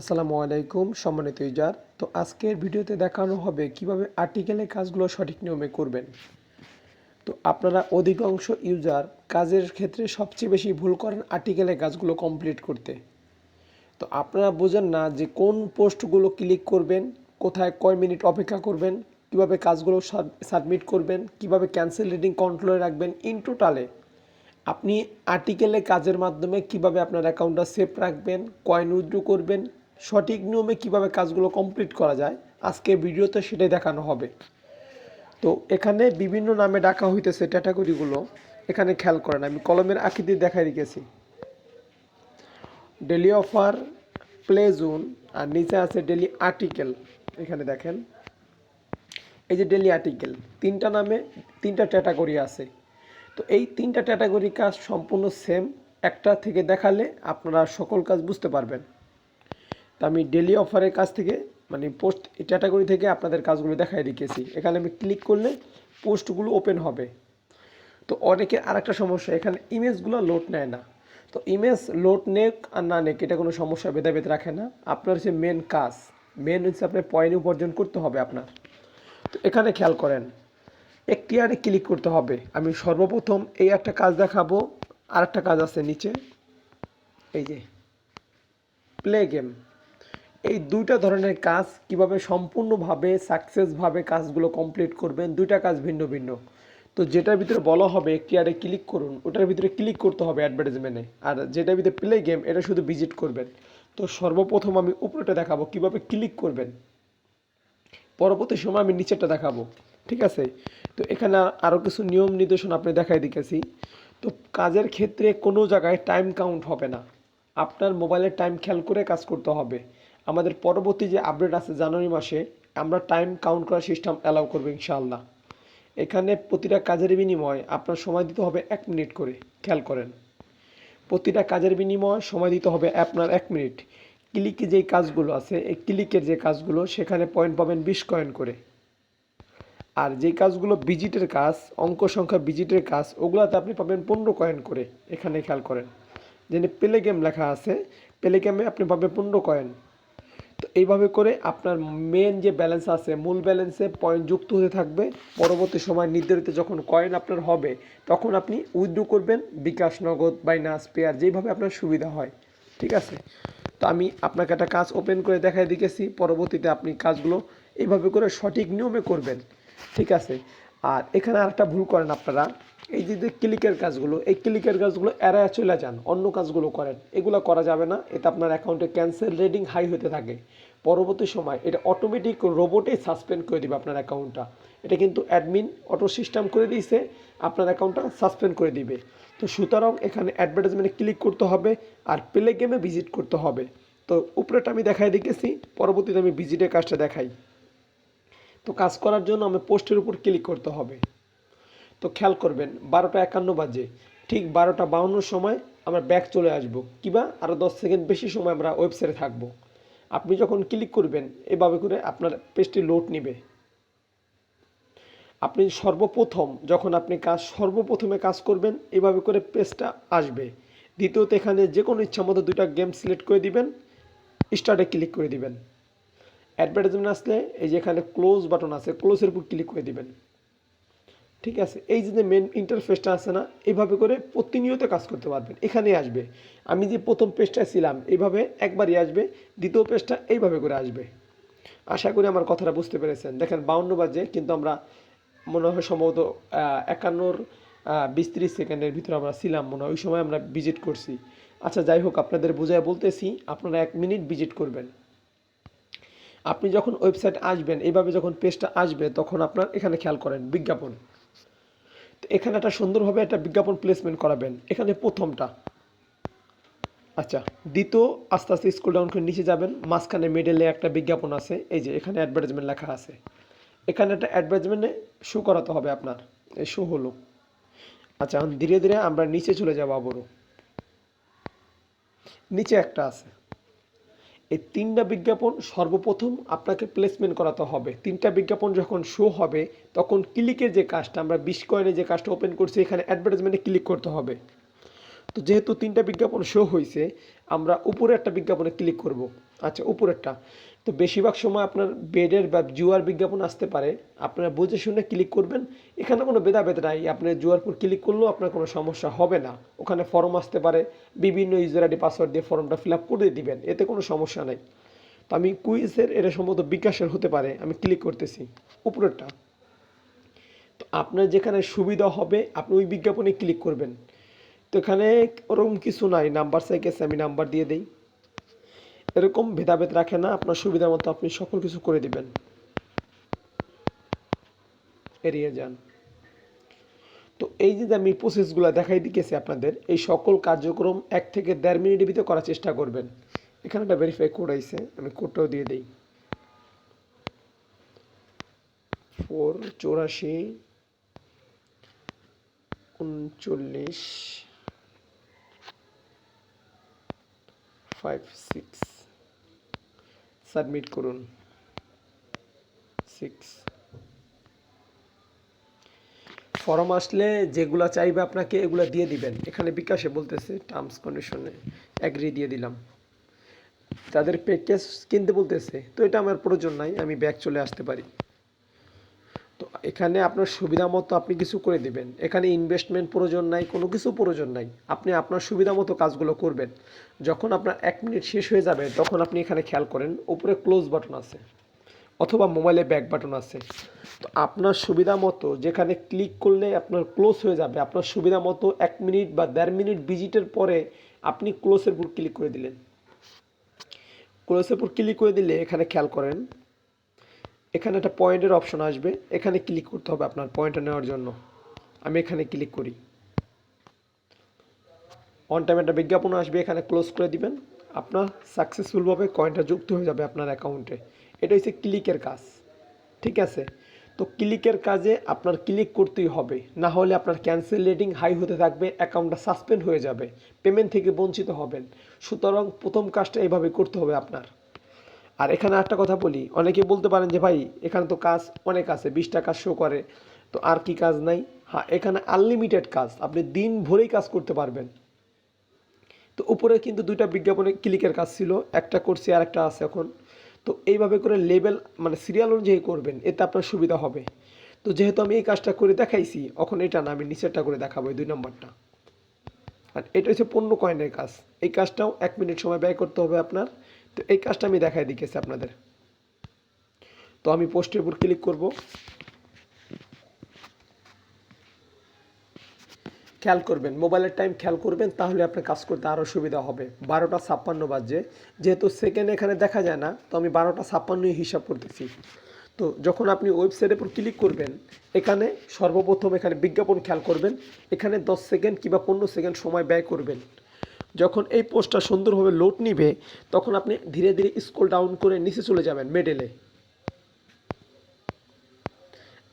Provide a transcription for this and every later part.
আসসালামু আলাইকুম, সম্মানিত ইউজার তো আজকের ভিডিওতে দেখানো হবে কীভাবে আর্টিকেলের কাজগুলো সঠিক নিয়মে করবেন। তো আপনারা অধিকাংশ ইউজার কাজের ক্ষেত্রে সবচেয়ে বেশি ভুল করেন আর্টিকেলের কাজগুলো কমপ্লিট করতে। তো আপনারা বোঝেন না যে কোন পোস্টগুলো ক্লিক করবেন, কোথায় কয় মিনিট অপেক্ষা করবেন, কীভাবে কাজগুলো সাবমিট করবেন, কীভাবে ক্যান্সেল রিডিং কন্ট্রোলে রাখবেন ইন টোটালে আপনি আর্টিকেলে কাজের মাধ্যমে কীভাবে আপনার অ্যাকাউন্টটা সেফ রাখবেন কয়েন উইথড্র করবেন সঠিক নিয়মে কীভাবে কাজগুলো কমপ্লিট করা যায়, আজকে ভিডিওতে সেটাই দেখানো হবে। তো এখানে বিভিন্ন নামে ডাকা হইতেছে ক্যাটাগরিগুলো, এখানে খেয়াল করেন, আমি কলমের আকৃতি দেখাই রেখেছি ডেলি অফার প্লে জোন আর নিচে আছে ডেলি আর্টিকেল এখানে দেখেন। এই যে ডেলি আর্টিকেল তিনটা নামে তিনটা ক্যাটাগরি আছে। তো এই তিনটা ক্যাটাগরি কাজ সম্পূর্ণ সেম একটা থেকে দেখালে আপনারা সকল কাজ বুঝতে পারবেন। তো আমি ডেলি অফারের কাছ থেকে মানে পোস্ট ক্যাটাগরি থেকে আপনাদের কাজগুলো দেখাই রেখেছি এখানে আমি ক্লিক করলে পোস্টগুলো ওপেন হবে। তো অনেকের আরেকটা সমস্যা, এখানে ইমেজগুলো লোড নেয় না। তো ইমেজ লোড নেক আর না নেক, এটা কোনো সমস্যা, ভেদাভেদ রাখে না। আপনার হচ্ছে মেন কাজ। মেন হচ্ছে আপনার পয়েন্ট উপার্জন করতে হবে আপনার। তো এখানে খেয়াল করেন একটি আরে ক্লিক করতে হবে। আমি সর্বপ্রথম এই একটা কাজ দেখাবো আর একটা কাজ আছে নিচে। এই যে প্লে গেম এই দুইটা ধরনের কাজ কীভাবে সম্পূর্ণভাবে সাকসেসভাবে কাজগুলো কমপ্লিট করবেন, দুইটা কাজ ভিন্ন ভিন্ন। তো যেটার ভিতরে বলা হবে একটি আরে ক্লিক করুন, ওটার ভিতরে ক্লিক করতে হবে অ্যাডভার্টাইজমেন্টে আর যেটার ভিতরে প্লে গেম এটা শুধু ভিজিট করবেন। তো সর্বপ্রথম আমি উপরেটা দেখাবো, কীভাবে ক্লিক করবেন। পরবর্তী সময় আমি নিচেরটা দেখাবো, ঠিক আছে? তো এখানে আরও কিছু নিয়ম নির্দেশনা আপনি দেখাই দিতেছি। তো কাজের ক্ষেত্রে কোনো জায়গায় টাইম কাউন্ট হবে না। আপনার মোবাইলের টাইম খেয়াল করে কাজ করতে হবে। আমাদের পরবর্তী যে আপডেট আছে জানুয়ারি মাসে, আমরা টাইম কাউন্ট করার সিস্টেম অ্যালাউ করব ইনশাআল্লাহ। এখানে প্রতিটা কাজের বিনিময় আপনার সময় দিতে হবে এক মিনিট করে, খেয়াল করেন। প্রতিটা কাজের বিনিময় সময় দিতে হবে আপনার এক মিনিট ক্লিকে যেই কাজগুলো আছে, এই ক্লিকের যে কাজগুলো, সেখানে পয়েন্ট পাবেন বিশ কয়েন করে। আর যে কাজগুলো ভিজিটের কাজ, অঙ্ক সংখ্যা ভিজিটের কাজ, ওগুলাতে আপনি পাবেন পনেরো কয়েন করে। এখানে খেয়াল করেন। যেখানে প্লে গেম লেখা আছে প্লে গেমে আপনি পাবেন পনেরো কয়েন তো এইভাবে করে আপনার মেন যে ব্যালেন্স আছে, মূল ব্যালেন্সে পয়েন্ট যুক্ত হতে থাকবে। পরবর্তী সময় নির্ধারিত যখন কয়েন আপনার হবে, তখন আপনি উইথড্র করবেন বিকাশ, নগদ বাইনাস পেয়ার যেইভাবে আপনার সুবিধা হয়। ঠিক আছে? তো আমি আপনাকে একটা কাজ ওপেন করে দেখাই দিয়েছি পরবর্তীতে আপনি কাজগুলো এইভাবে করে সঠিক নিয়মে করবেন। ঠিক আছে? আর এখানে আরেকটা ভুল করেন আপনারা। এই যে যে ক্লিকের কাজগুলো, এই ক্লিকের কাজগুলো এড়ায় চলে যান, অন্য কাজগুলো করেন। এগুলো করা যাবে না, এতে আপনার অ্যাকাউন্টে ক্যান্সেল রেটিং হাই হতে থাকে। পরবর্তী সময় এটা অটোমেটিক রোবটেই সাসপেন্ড করে দিবে আপনার অ্যাকাউন্টটা এটা কিন্তু অ্যাডমিন অটো সিস্টেম করে দিয়েছে, আপনার অ্যাকাউন্টটা সাসপেন্ড করে দিবে। তো সুতরাং এখানে অ্যাডভার্টাইজমেন্টে ক্লিক করতে হবে আর প্লে গেমে ভিজিট করতে হবে। তো উপরেটা আমি দেখাই দেখেছি পরবর্তীতে আমি ভিজিটের কাজটা দেখাই। তো কাজ করার জন্য আমি পোস্টের উপর ক্লিক করতে হবে। তো খেয়াল করবেন, বারোটা একান্ন বাজে। ঠিক বারোটা বাউন্নর সময় আমরা ব্যাক চলে আসব। কিবা আরও দশ সেকেন্ড বেশি সময় আমরা ওয়েবসাইটে থাকব। আপনি যখন ক্লিক করবেন, এভাবে করে আপনার পেজটি লোড নেবে। আপনি সর্বপ্রথম যখন আপনি কাজ, সর্বপ্রথমে কাজ করবেন, এভাবে করে পেজটা আসবে। দ্বিতীয়ত এখানে যে কোনো ইচ্ছা মতো দুইটা গেম সিলেক্ট করে দিবেন স্টার্টে ক্লিক করে দিবেন। অ্যাডভার্টাইজমেন্ট আসলে এই যে এখানে ক্লোজ বাটন আছে ক্লোজের উপর ক্লিক করে দিবেন। ঠিক আছে, এই যে মেন ইন্টারফেসটা আছে না এইভাবে করে প্রতিনিয়ত কাজ করতে পারবেন এখানে আসবে। আমি যে প্রথম পেজটা ছিলাম এইভাবে একবারই আসবে, দ্বিতীয় পেজটা এইভাবে করে আসবে। আশা করি আমার কথাটা বুঝতে পেরেছেন। দেখেন, বাউন্ন বাজে, কিন্তু আমরা মনে হয় সম্ভবত একান্নর বিশ ত্রিশ সেকেন্ডের ভিতরে আমরা ছিলাম, মনে হয় ওই সময় আমরা ভিজিট করছি। আচ্ছা যাই হোক, আপনাদের বোঝায় বলতেছি, আপনারা এক মিনিট ভিজিট করবেন। আপনি যখন ওয়েবসাইট আসবেন এইভাবে যখন পেজটা আসবে, তখন আপনার এখানে খেয়াল করেন, বিজ্ঞাপন। এখানে একটা সুন্দরভাবে একটা বিজ্ঞাপন প্লেসমেন্ট করাবেন। এখানে প্রথমটা। আচ্ছা দ্বিতীয়, আস্তে আস্তে স্কুল ডাউন করে নিচে যাবেন। মাঝখানে মিডলে একটা বিজ্ঞাপন আছে। এই যে, এখানে অ্যাডভার্টাইজমেন্ট লেখা আছে। এখানে একটা অ্যাডভার্টাইজমেন্টে শো করাতে হবে আপনার। এই শো হলো। আচ্ছা ধীরে ধীরে আমরা নিচে চলে যাব আবারও। নিচে একটা আছে। এই তিনটা বিজ্ঞাপন সর্বপ্রথম আপনাকে প্লেসমেন্ট করাতে হবে। তিনটা বিজ্ঞাপন যখন শো হবে, তখন ক্লিকের যে কাজটা, আমরা বিশ কয়েনে যে কাজটা ওপেন করছি, এখানে অ্যাডভার্টাইজমেন্টে ক্লিক করতে হবে। তো যেহেতু তিনটা বিজ্ঞাপন শো হয়েছে আমরা উপরে একটা বিজ্ঞাপনে ক্লিক করব। আচ্ছা উপরেরটা। তো বেশিরভাগ সময় আপনার বেডের বা জুয়ার বিজ্ঞাপন আসতে পারে। আপনারা বুঝে শুনে ক্লিক করবেন। এখানে কোনো ভেদাভেদ নাই। আপনি জুয়ার ক্লিক করলেও আপনার কোনো সমস্যা হবে না। ওখানে ফর্ম আসতে পারে। বিভিন্ন ইউজার আইডি পাসওয়ার্ড দিয়ে ফর্মটা ফিল আপ করে দিবেন। এতে কোনো সমস্যা নেই। তো আমি কুইজের এটা সম্ভবত বিকাশের হতে পারে। আমি ক্লিক করতেছি। উপরেরটা। তো আপনার যেখানে সুবিধা হবে, আপনি ওই বিজ্ঞাপনে ক্লিক করবেন। তো এখানে ওরকম কিছু নাই। নাম্বার সাইকেছে আমি নাম্বার দিয়ে দেই। এরকম ভেদাভেদ রাখে না, আপনার সুবিধা মতো আপনি সকল কিছু করে দিবেন। এড়িয়ে যান। তো এই যে আমি প্রসেসগুলো দেখাই দিতেছি আপনাদের, এই সকল কার্যক্রম এক থেকে দেড় মিনিটের ভিতরে করার চেষ্টা করবেন। এখানে একটা ভেরিফাই কোড আইছে, আমি কোডটাও দিয়ে দিই। ফোর চৌরাশি, উনচল্লিশ ফাইভ সিক্স সাবমিট করুন। সিক্স ফর্ম আসলে যেগুলা চাইবে আপনাকে এগুলা দিয়ে দিবেন। এখানে বিকাশে বলতেছে টার্মস কন্ডিশনে অ্যাগ্রি দিয়ে দিলাম। তাদের প্যাকেজ কিনতে বলতেছে, তো এটা আমার প্রয়োজন নাই, আমি ব্যাগ চলে আসতে পারি। তো এখানে আপনার সুবিধা মতো আপনি কিছু করে দিবেন। এখানে ইনভেস্টমেন্ট প্রয়োজন নাই, কোনো কিছু প্রয়োজন নাই। আপনি আপনার সুবিধা মতো কাজগুলো করবেন। যখন আপনার এক মিনিট শেষ হয়ে যাবে, তখন আপনি এখানে খেয়াল করেন, উপরে ক্লোজ বাটন আছে অথবা মোবাইলে ব্যাক বাটন আছে। তো আপনার সুবিধা মতো যেখানে ক্লিক করলে আপনার ক্লোজ হয়ে যাবে, আপনার সুবিধা মতো এক মিনিট বা দেড় মিনিট ভিজিটের পরে আপনি ক্লোজের উপর ক্লিক করে দিলেন। ক্লোজের উপর ক্লিক করে দিলে এখানে খেয়াল করেন এখানে একটা পয়েন্টের অপশন আসবে। এখানে ক্লিক করতে হবে আপনার পয়েন্টটা নেওয়ার জন্য। আমি এখানে ক্লিক করি। অন টাইম একটা বিজ্ঞাপন আসবে, এখানে ক্লোজ করে দিবেন। আপনার সাকসেসফুলভাবে কয়েনটা যুক্ত হয়ে যাবে আপনার অ্যাকাউন্টে এটা হচ্ছে ক্লিকের কাজ। ঠিক আছে? তো ক্লিকের কাজে আপনার ক্লিক করতেই হবে। না হলে আপনার ক্যান্সেল রেটিং হাই হতে থাকবে অ্যাকাউন্টটা সাসপেন্ড হয়ে যাবে। পেমেন্ট থেকে বঞ্চিত হবেন। সুতরাং প্রথম কাজটা এইভাবে করতে হবে আপনার। আর এখানে একটা কথা বলি, অনেকে বলতে পারেন যে, ভাই, এখানে তো কাজ অনেক আছে বিশটা কাজ শো করে, তো আর কি কাজ নাই? হ্যাঁ এখানে আনলিমিটেড কাজ, আপনি দিন ভরেই কাজ করতে পারবেন। তো উপরে কিন্তু দুইটা বিজ্ঞাপনে ক্লিকের কাজ ছিল, একটা করছি আর একটা আছে এখন। তো এইভাবে করে লেভেল মানে সিরিয়াল অনুযায়ী করবেন, এতে আপনার সুবিধা হবে। তো যেহেতু আমি এই কাজটা করে দেখাইছি, এখন এটা না, আমি নিচেরটা করে দেখাবো দুই নম্বরটা। আর এটা হচ্ছে পণ্য কয়েনের কাজ, এই কাজটাও এক মিনিট সময় ব্যয় করতে হবে আপনার। তো এই কাজটা আমি দেখাই দিকেছি আপনাদের। তো আমি পোস্টের উপর ক্লিক করব। খেয়াল করবেন মোবাইলের টাইম খেয়াল করবেন, তাহলে আপনার কাজ করতে আরও সুবিধা হবে। বারোটা ছাপ্পান্ন বাজে যেহেতু সেকেন্ড এখানে দেখা যায় না, তো আমি বারোটা ছাপ্পান্নই হিসাব করতেছি। তো যখন আপনি ওয়েবসাইটের উপর ক্লিক করবেন, এখানে সর্বপ্রথম এখানে বিজ্ঞাপন খেয়াল করবেন। এখানে দশ সেকেন্ড কিংবা পনেরো সেকেন্ড সময় ব্যয় করবেন। যখন এই পোস্টটা সুন্দরভাবে লোড নিবে, তখন আপনি ধীরে ধীরে স্ক্রল ডাউন করে নিচে চলে যাবেন মেডেলে।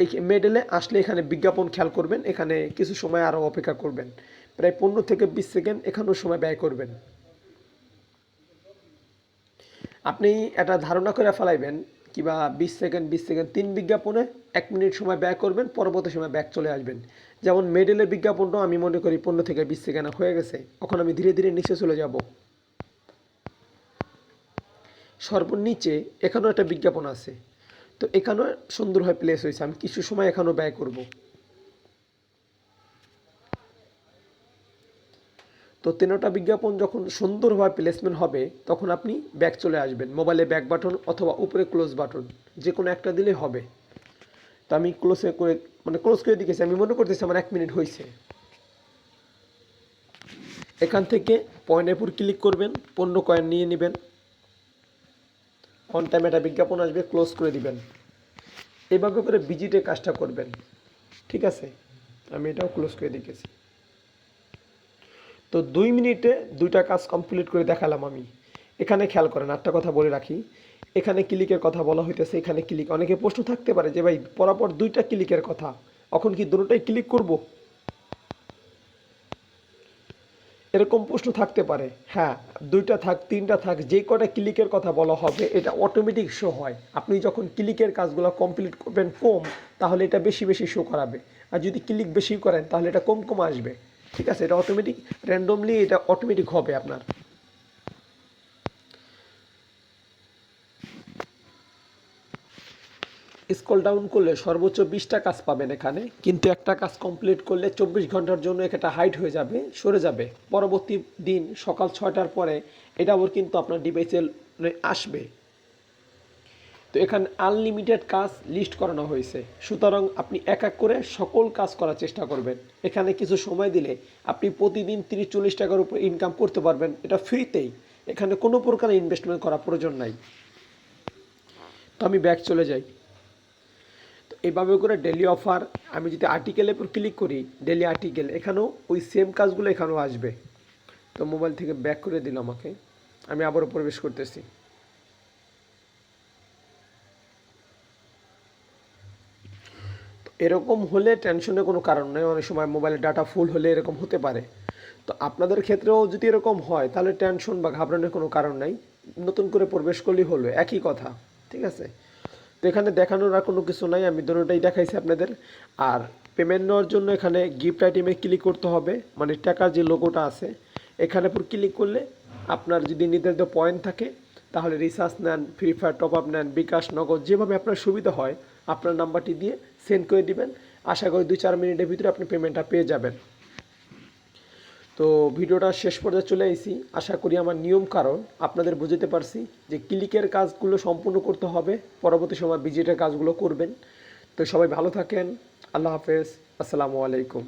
এই মেডেলে আসলে এখানে বিজ্ঞাপন খেয়াল করবেন, এখানে কিছু সময় আরও অপেক্ষা করবেন। প্রায় পনেরো থেকে বিশ সেকেন্ড এখানেও সময় ব্যয় করবেন। আপনি এটা ধারণা করে ফেলাইবেন কিবা বিশ সেকেন্ড বিশ সেকেন্ড, তিন বিজ্ঞাপনে এক মিনিট সময় ব্যয় করবেন, পরবর্তী সময় ব্যাক চলে আসবেন। যেমন মেডেলের বিজ্ঞাপনটাও আমি মনে করি পনেরো থেকে বিশ সেকেন্ড হয়ে গেছে। এখন আমি ধীরে ধীরে নিচে চলে যাব। সর্বনিচে এখানেও একটা বিজ্ঞাপন আছে। তো এখানেও সুন্দরভাবে প্লেস হয়েছে। আমি কিছু সময় এখানেও ব্যয় করব। তো তিনোটা বিজ্ঞাপন যখন সুন্দরভাবে প্লেসমেন্ট হবে, তখন আপনি ব্যাক চলে আসবেন। মোবাইলে ব্যাক বাটন অথবা উপরে ক্লোজ বাটন যে কোনো একটা দিলে হবে। তো আমি ক্লোজে করে মানে ক্লোজ করে দিয়েছি। আমি মনে করতেছি আমার এক মিনিট হয়েছে এখান থেকে পয়েন্টের উপর ক্লিক করবেন পণ্য কয়েন নিয়ে নেবেন। অন টাইম একটা বিজ্ঞাপন আসবে ক্লোজ করে দিবেন। এভাবে করে ভিজিটে কাজটা করবেন। ঠিক আছে? আমি এটাও ক্লোজ করে দিয়েছি। তো দুই মিনিটে দুইটা কাজ কমপ্লিট করে দেখালাম আমি। এখানে খেয়াল করেন একটা কথা বলে রাখি। এখানে ক্লিকের কথা বলা হইতেছে, এখানে ক্লিক অনেকে প্রশ্ন থাকতে পারে যে, ভাই, পরাপর দুইটা ক্লিকের কথা, এখন কি দুটোটাই ক্লিক করব? এরকম প্রশ্ন থাকতে পারে। হ্যাঁ দুইটা থাক, তিনটা থাক, যে কটা ক্লিকের কথা বলা হবে, এটা অটোমেটিক শো হয়। আপনি যখন ক্লিকের কাজগুলো কমপ্লিট করবেন কম, তাহলে এটা বেশি বেশি শো করাবে। আর যদি ক্লিক বেশি করেন, তাহলে এটা কম কম আসবে। ঠিক আছে, এটা অটোমেটিক র্যান্ডমলি এটা অটোমেটিক হবে আপনার। স্কল ডাউন করলে সর্বোচ্চ বিশটা কাজ পাবেন এখানে। কিন্তু একটা কাজ কমপ্লিট করলে চব্বিশ ঘণ্টার জন্য এটা হাইট হয়ে যাবে, সরে যাবে। পরবর্তী দিন সকাল ছয়টার পরে এটা আবার কিন্তু আপনার ডিভাইসে আসবে। তো এখানে আনলিমিটেড কাজ লিস্ট করানো হয়েছে। সুতরাং আপনি এক এক করে সকল কাজ করার চেষ্টা করবেন। এখানে কিছু সময় দিলে আপনি প্রতিদিন তিরিশ চল্লিশ টাকার উপর ইনকাম করতে পারবেন। এটা ফ্রিতেই এখানে কোনো প্রকার ইনভেস্টমেন্ট করার প্রয়োজন নাই। তো আমি ব্যাক চলে যাই। তো এইভাবে করে ডেলি অফার আমি যদি আর্টিকেলের উপর ক্লিক করি ডেলি আর্টিকেল এখানেও ওই সেম কাজগুলো এখানেও আসবে। তো মোবাইল থেকে ব্যাক করে দিল আমাকে। আমি আবারও প্রবেশ করতেছি। এরকম হলে টেনশনের কোনো কারণ নেই। অনেক সময় মোবাইলের ডাটা ফুল হলে এরকম হতে পারে। তো আপনাদের ক্ষেত্রেও যদি এরকম হয়, তাহলে টেনশন বা ঘাবড়ানোর কোনো কারণ নাই। নতুন করে প্রবেশ করলেই হলো, একই কথা, ঠিক আছে? তো এখানে দেখানোর আর কোনো কিছু নাই, আমি দুটোটাই দেখাইছি আপনাদের। আর পেমেন্ট নেওয়ার জন্য এখানে গিফট আইটেমে ক্লিক করতে হবে মানে টাকার যে লোগোটা আছে, এখানে উপর ক্লিক করলে আপনার যদি নির্ধারিত পয়েন্ট থাকে, তাহলে রিচার্জ নেন ফ্রি ফায়ার টপ আপ নেন, বিকাশ, নগদ, যেভাবে আপনার সুবিধা হয়, আপনার নাম্বারটি দিয়ে সেন্ড করে দিবেন। আশা করি দুই চার মিনিটের ভিতরে আপনি পেমেন্টটা পেয়ে যাবেন। তো ভিডিওটা শেষ পর্যায়ে চলে এসেছি আশা করি আমার নিয়ম কারণ আপনাদের বুঝতে পারছি যে ক্লিকের কাজগুলো সম্পূর্ণ করতে হবে। পরবর্তী সময় বিজেটের কাজগুলো করবেন। তো সবাই ভালো থাকেন। আল্লাহ হাফেজ। আসসালামু আলাইকুম।